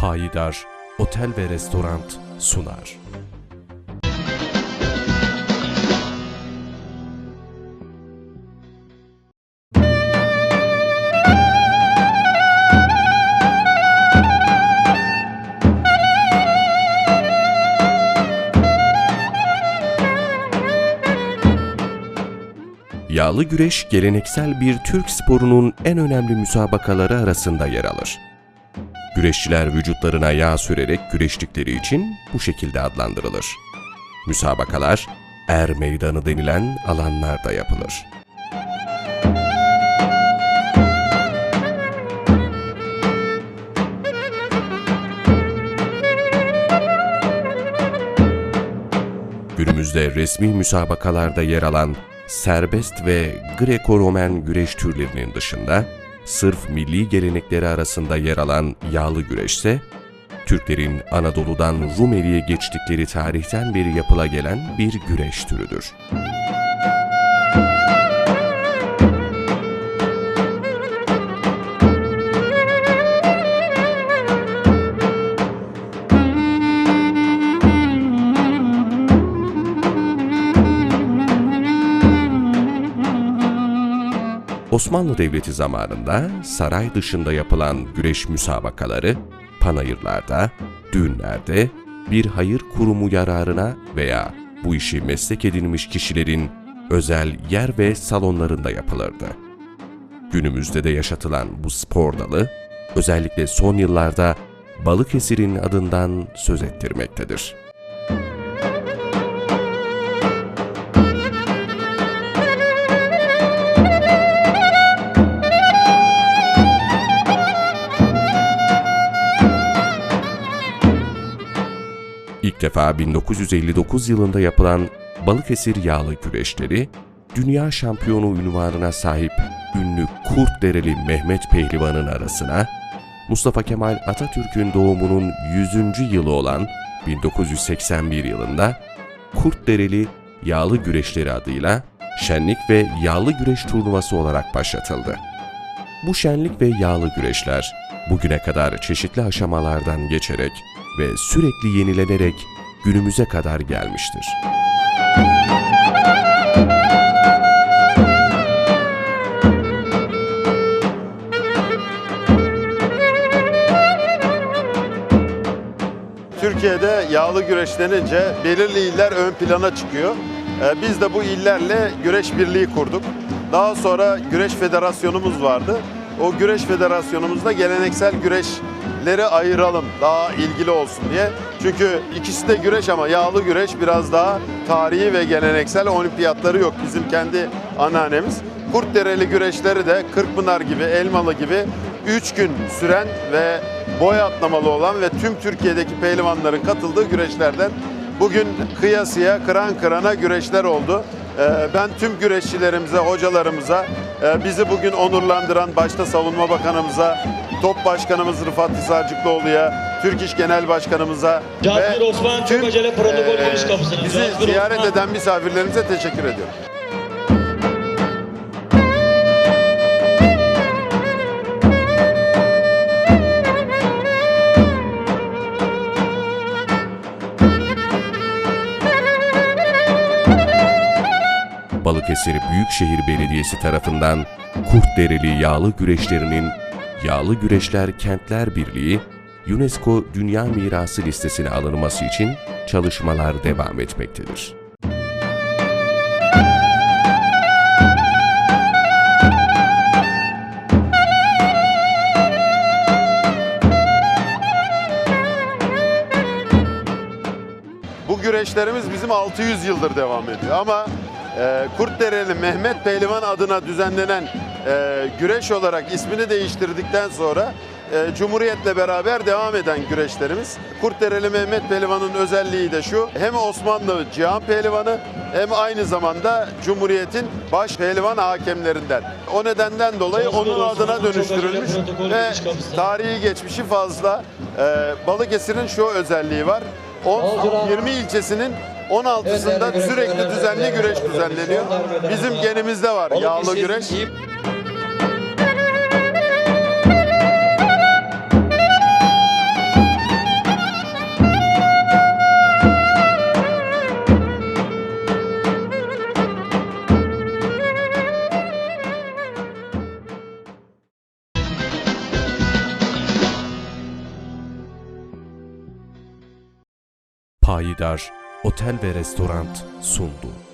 Payidar Otel ve Restoran sunar. Yağlı güreş geleneksel bir Türk sporunun en önemli müsabakaları arasında yer alır. Güreşçiler vücutlarına yağ sürerek güreştikleri için bu şekilde adlandırılır. Müsabakalar Er Meydanı denilen alanlarda yapılır. Günümüzde resmi müsabakalarda yer alan serbest ve Greco-Romen güreş türlerinin dışında sırf milli gelenekleri arasında yer alan yağlı güreş ise Türklerin Anadolu'dan Rumeli'ye geçtikleri tarihten beri yapıla gelen bir güreş türüdür. Osmanlı Devleti zamanında saray dışında yapılan güreş müsabakaları, panayırlarda, düğünlerde, bir hayır kurumu yararına veya bu işi meslek edinmiş kişilerin özel yer ve salonlarında yapılırdı. Günümüzde de yaşatılan bu spor dalı, özellikle son yıllarda Balıkesir'in adından söz ettirmektedir. İlk defa 1959 yılında yapılan Balıkesir Yağlı Güreşleri, dünya şampiyonu unvanına sahip ünlü Kurtdereli Mehmet Pehlivan'ın arasına, Mustafa Kemal Atatürk'ün doğumunun 100. yılı olan 1981 yılında Kurtdereli Yağlı Güreşleri adıyla şenlik ve yağlı güreş turnuvası olarak başlatıldı. Bu şenlik ve yağlı güreşler bugüne kadar çeşitli aşamalardan geçerek ve sürekli yenilenerek günümüze kadar gelmiştir. Türkiye'de yağlı güreş denince belirli iller ön plana çıkıyor. Ee, Biz de bu illerle güreş birliği kurduk. Daha sonra güreş federasyonumuz vardı. O güreş federasyonumuzda geleneksel güreşleri ayıralım daha ilgili olsun diye. Çünkü ikisi de güreş ama yağlı güreş biraz daha tarihi ve geleneksel olimpiyatları yok bizim kendi anneannemiz. Kurtdereli güreşleri de Kırkpınar gibi, Elmalı gibi 3 gün süren ve boy atlamalı olan ve tüm Türkiye'deki pehlivanların katıldığı güreşlerden bugün kıyasıya, kıran kırana güreşler oldu. Ee, Ben tüm güreşçilerimize, hocalarımıza, e, bizi bugün onurlandıran başta Savunma Bakanımıza, Top Başkanımız Rıfat Hisarcıklıoğlu'ya, Türk İş Genel Başkanımıza Cazgır Osman çok acele protokol giriş kapısına. bizi Cazgır ziyaret Osman. eden misafirlerimize teşekkür ediyorum. Balıkesir Büyükşehir Belediyesi tarafından Kurtdereli Yağlı Güreşlerinin Yağlı Güreşler Kentler Birliği UNESCO Dünya Mirası listesine alınması için çalışmalar devam etmektedir. Bu güreşlerimiz bizim 600 yıldır devam ediyor ama e, Kurtdereli Mehmet Pehlivan adına düzenlenen e, güreş olarak ismini değiştirdikten sonra e, Cumhuriyet'le beraber devam eden güreşlerimiz. Kurtdereli Mehmet Pehlivan'ın özelliği de şu, hem Osmanlı Cihan Pehlivanı hem aynı zamanda Cumhuriyet'in baş pehlivan hakemlerinden. O nedenden dolayı onun adına dönüştürülmüş ve tarihi geçmişi fazla. E, Balıkesir'in şu özelliği var. On- 20 ilçesinin 16'sında evet, sürekli düzenli güreş düzenleniyor. Bizim genimizde var yağlı güreş. Payidar Otel ve Restoran sundu.